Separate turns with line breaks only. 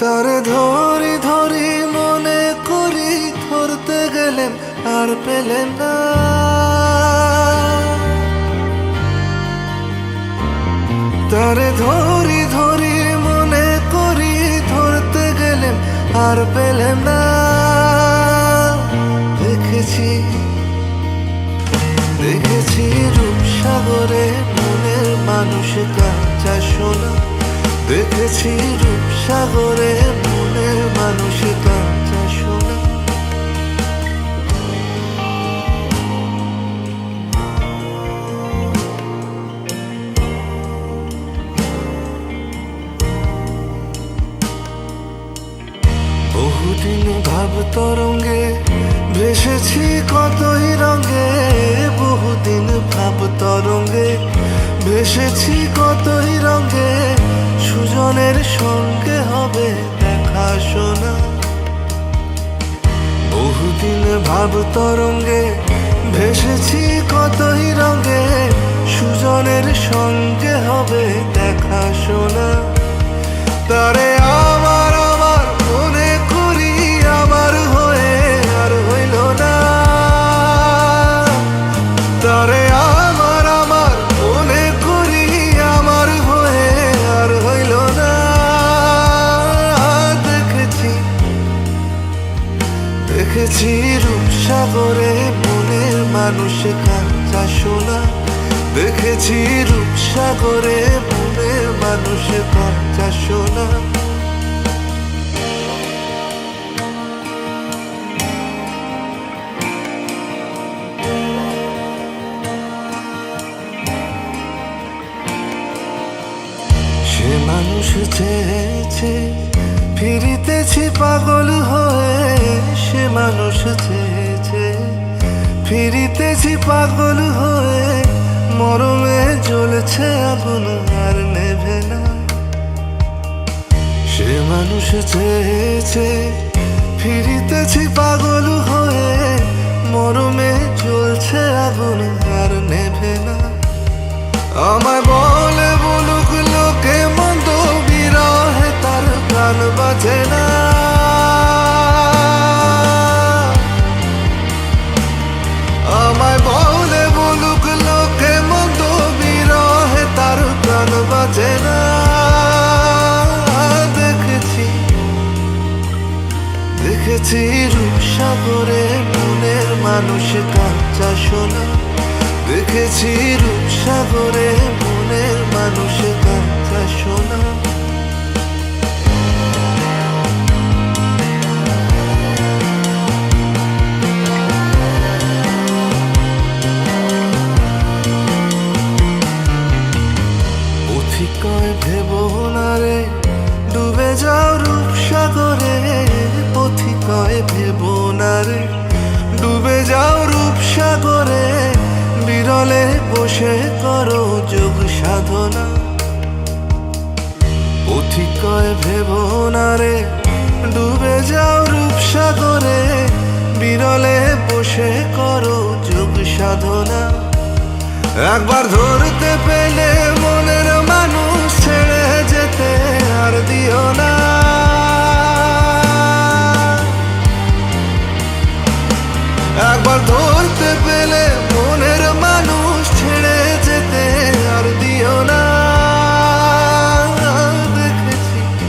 তারে ধরি ধরি মনে করি ধরতে গেলেন আর পেলেন না। তারে ধরি ধরি মনে করি ধরতে গেলেন আর পেলেন না। দেখেছি দেখেছি রূপসাগরে মনের মানুষ কাঁচা সোনা। দেখেছি রূপসাগরে মনের মানুষ কাঁচা সোনা বহুদিন ভাব তরঙ্গে ভেসেছি কতই রঙে, বহুদিন ভাব তরঙ্গে ভেসেছি কতই রঙে। সুজনের সঙ্গে হবে দেখা শোনা। বহুদিন ভাব তরঙ্গে ভেসেছি কতই রঙে, সুজনের সঙ্গে হবে দেখা শোনা। তারে দেখেছি রূপসাগরে মনের মানুষে কাঁচা সোনা। দেখেছি রূপসাগরে মনের মানুষে কাঁচা সোনা। সে মানুষ চেয়েছে ফিরিতেছি পাগল হয়ে, সে মানুষ চেয়েছে। ফিরিতেছি পাগল হয়ে, মরমে জ্বলছে আগুন আর নেবে না। সে মানুষ চেয়েছে, ফিরিতেছি পাগল হয়ে মানুষ কাঁচা সোনা দেখেছি রূপসাগরে মনের মানুষ কাঁচা সোনা পথিকয় ভেব না রে? ডুবে যাও রূপসাগরে, বিরলে বসে করো যোগ সাধনা। একবার ধরতে পেলে মনের মানুষ ছেড়ে যেতে আর না